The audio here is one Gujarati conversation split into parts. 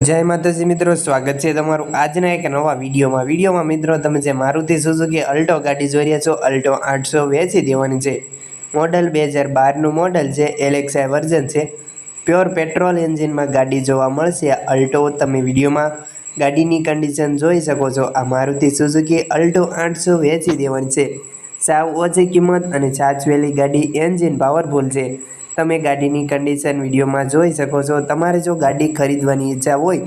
જય માતાજી મિત્રો, સ્વાગત છે તમારું આજના એક નવા વિડીયોમાં. વિડીયોમાં મિત્રો, તમે જે મારુતિ સુઝુકી અલ્ટો ગાડી જોઈ રહ્યા છો, અલ્ટો આઠસો વેચી દેવાની છે. મોડલ બે હજાર બારનું મોડલ છે એલેક્સાઈ વર્ઝન છે. પ્યોર પેટ્રોલ એન્જિનમાં ગાડી જોવા મળશે અલ્ટો. તમે વિડીયોમાં ગાડીની કન્ડિશન જોઈ શકો છો. આ મારુતિ સુઝુકી અલ્ટો આઠસો વેચી દેવાની છે. સાવ ઓછી કિંમત અને સાચવેલી ગાડી એન્જિન પાવરફુલ છે. તમે ગાડીની કન્ડિશન વિડીયોમાં જોઈ શકો છો. તમારે જો ગાડી ખરીદવાની ઈચ્છા હોય,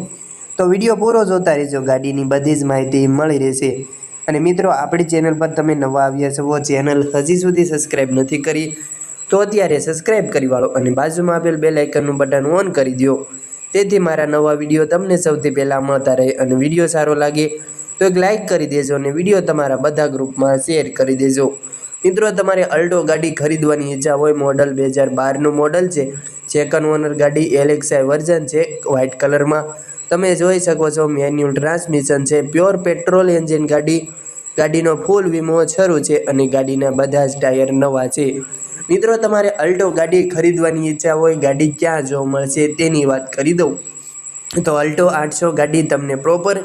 તો વીડિયો પૂરો જોતા રહેજો. ગાડીની બધી જ માહિતી મળી રહેશે. અને મિત્રો, આપણી ચેનલ પર તમે નવા આવ્યા છો ચેનલ હજી સુધી સબસ્ક્રાઈબ નથી કરી, તો અત્યારે સબસ્ક્રાઈબ કરી વાળો અને બાજુમાં આપેલ બે લાઇકનનું બટન ઓન કરી દો તેથી મારા નવા વીડિયો તમને સૌથી પહેલાં મળતા રહે અને વીડિયો સારો લાગે, તો એક લાઇક કરી દેજો અને વીડિયો તમારા બધા ગ્રુપમાં શેર કરી દેજો. મિત્રો, તમારે અલ્ટો ગાડી ખરીદવાની ઈચ્છા હોય મોડલ બે હજાર બારનું મોડલ છે સેકન્ડ ઓનર ગાડી એલેક્સાઈ વર્ઝન છે વ્હાઇટ કલરમાં તમે જોઈ શકો છો મેન્યુઅલ ટ્રાન્સમિશન છે પ્યોર પેટ્રોલ એન્જિન ગાડી, ગાડીનો ફૂલ વીમો શરૂ છે અને ગાડીના બધા જ ટાયર નવા છે. મિત્રો, તમારે અલ્ટો ગાડી ખરીદવાની ઈચ્છા હોય, ગાડી ક્યાં જોવા મળશે તેની વાત કરી દઉં. તો અલ્ટો આઠસો ગાડી તમને પ્રોપર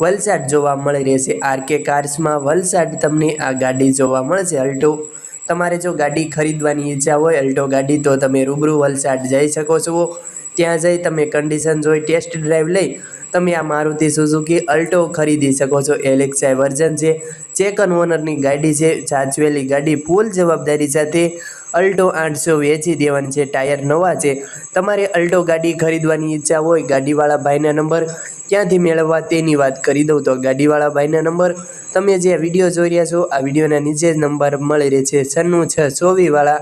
વલસાડ જોવા મળી રહેશે આરકે કાર્સમાં વલસાડ તમને આ ગાડી જોવા મળશે, અલ્ટો. તમારે જો ગાડી ખરીદવાની ઈચ્છા હોય, અલ્ટો ગાડી, તો તમે રૂબરૂ વલસાડ જઈ શકો છો. ત્યાં જઈ તમે કન્ડિશન જોઈ ટેસ્ટ ડ્રાઈવ લઈ તમે આ મારુતિ સુઝુકી અલ્ટો ખરીદી શકો છો. એલેક્સાઈ વર્ઝન છે. ચેકન ઓનરની ગાડી છે. સાચવેલી ગાડી ફૂલ જવાબદારી સાથે અલ્ટો આઠસો વેચી દેવાની છે. ટાયર નવા છે. તમારે અલ્ટો ગાડી ખરીદવાની ઈચ્છા હોય, ગાડીવાળા ભાઈના નંબર ક્યાંથી મેળવવા તેની વાત કરી દઉં તો ગાડીવાળા ભાઈના નંબર તમે જે વીડિયો જોઈ રહ્યા છો, આ વિડીયોના નીચે જ નંબર મળી રહે છે છન્નું છ ચોવીસવાળા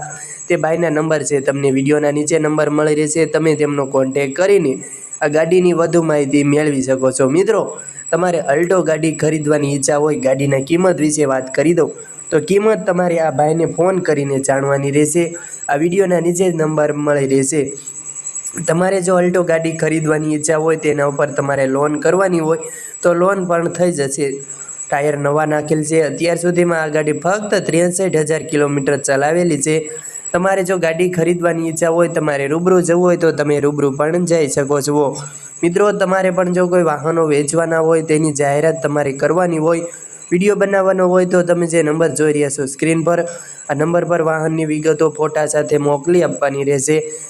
તે ભાઈના નંબર છે, તમને વિડીયોના નીચે નંબર મળી રહેશે. તમે તેમનો કોન્ટેક કરીને આ ગાડીની વધુ માહિતી મેળવી શકો છો. મિત્રો, તમારે અલ્ટો ગાડી ખરીદવાની ઈચ્છા હોય, ગાડીના કિંમત વિશે વાત કરી દઉં તો કિંમત તમારે આ ભાઈને ફોન કરીને જાણવાની રહેશે. આ વિડીયોના નીચે જ નંબર મળી રહેશે. તમારે જો અલ્ટો ગાડી ખરીદવાની ઈચ્છા હોય તેના ઉપર તમારે લોન કરવાની હોય તો લોન પણ થઈ જશે. ટાયર નવા નાખેલ છે. અત્યાર સુધીમાં આ ગાડી ફક્ત ત્રેસઠ હજાર કિલોમીટર ચલાવેલી છે. તમારે જો ગાડી ખરીદવાની ઈચ્છા હોય, તમારે રૂબરૂ જવું હોય તો તમે રૂબરૂ પણ જઈ શકો છો. મિત્રો, તમારે પણ જો કોઈ વાહનો વેચવાના હોય તેની જાહેરાત તમારે કરવાની હોય, વીડિયો બનાવવાનો હોય તો તમે જે નંબર જોઈ રહ્યા છો સ્ક્રીન પર, આ નંબર પર વાહનની વિગતો, ફોટા સાથે મોકલી આપવાની રહેશે.